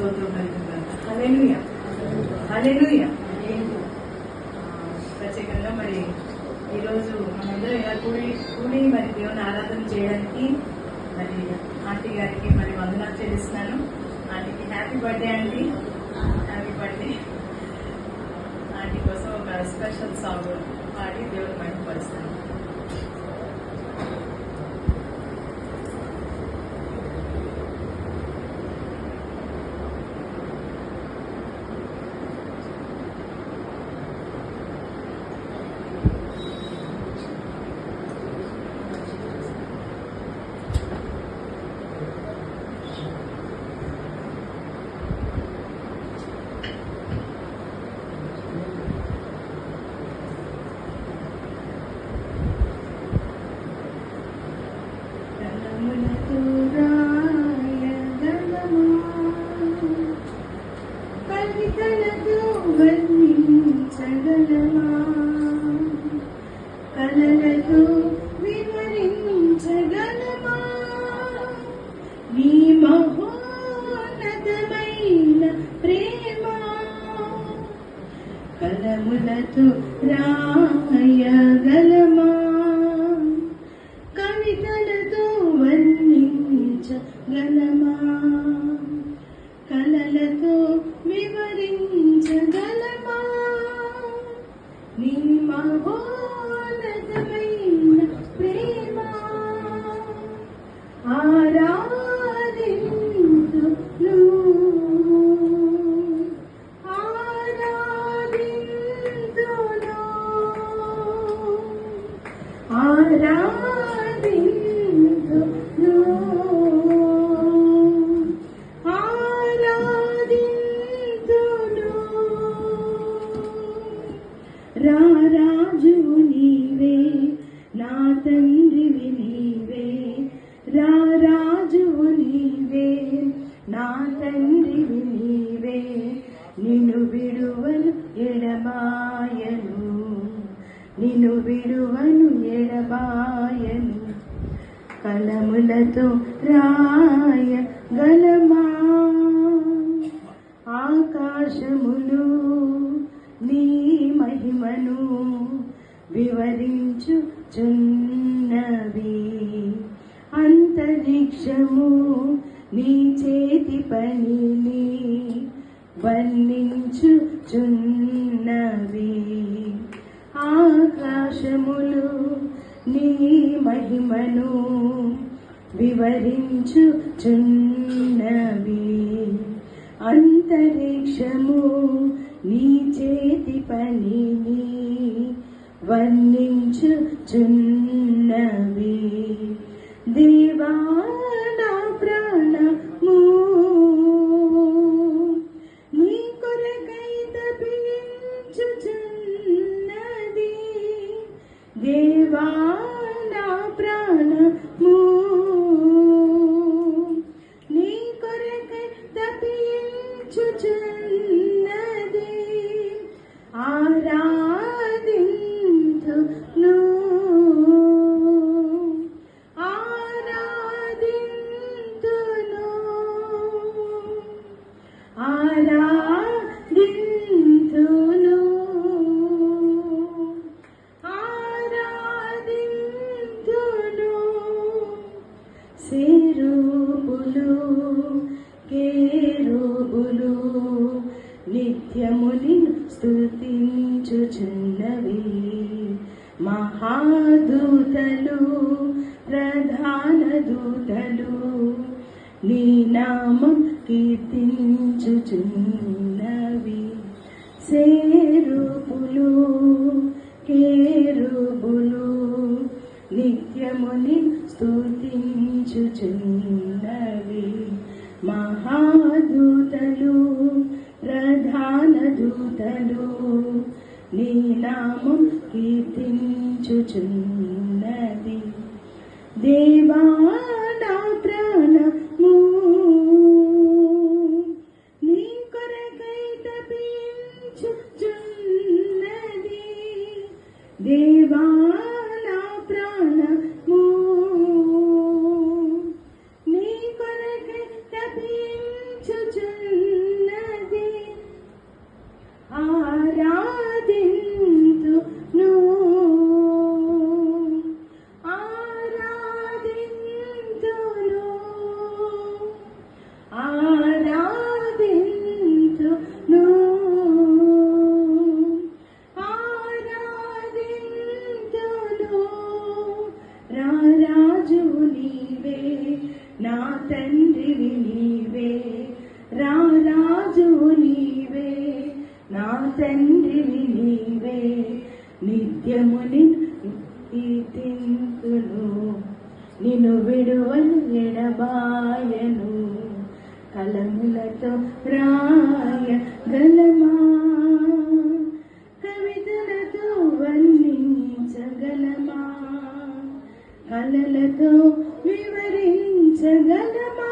స్తోత్రం కలుగుతారు హల్లెలూయా. ప్రత్యేకంగా మరి ఈరోజు మనందరం ఇలా కూడి కూడి మరి దేవుని ఆరాధన చేయడానికి మరి ఆంటీ గారికి మరి వందనాలు చెల్లిస్తున్నాను. ఆంటీకి happy birthday aunty happy birthday. Aunty కోసం ఒక స్పెషల్ సాంగ్ పాడి దేవుని పరుస్తాను కలములతో రాయగలమా కవితలతో వర్ణించగలమా కలలతో వివరించగలమా నీ మహోన్నతమైన ప్రేమ కలములతో రాజువు నీవే నా తండ్రివి నీవే. రాజువు నీవే నా తండ్రివి నీవే. నిన్ను విడువను ఎడబాయను నిన్ను విడువను ఎడబాయను. కలములతో రాయ గలమా? ఆకాశములు నీ మహిమను వివరించు చున్నవి అంతరిక్షము నీ చేతి పనిని వర్ణించు చున్నవి ఆకాశములు నీ మహిమను వివరించు చున్నవి అంతరిక్షము నీ చేతి పనిని వర్ణించు నిత్యముని స్తుతించుచున్నవి మహాదూతలు ప్రధాన దూతలు నీ నామం కీర్తించుచున్నవి సేరుపులు కేరుబులు నిత్యముని స్తుతించుచున్నవి మహాదూతలు ప్రధాన దూతలు నీ నామం కీర్తించుచున్నది. దేవా నీవే రారాజు నీవే నా తండ్రివి నీవే నిత్యముని తింతును నిన్ను విడువను ఎడబాయను కలములతో రాయ గలమా కవితలతో వర్ణించగలమా కలలతో వివరించగలమా.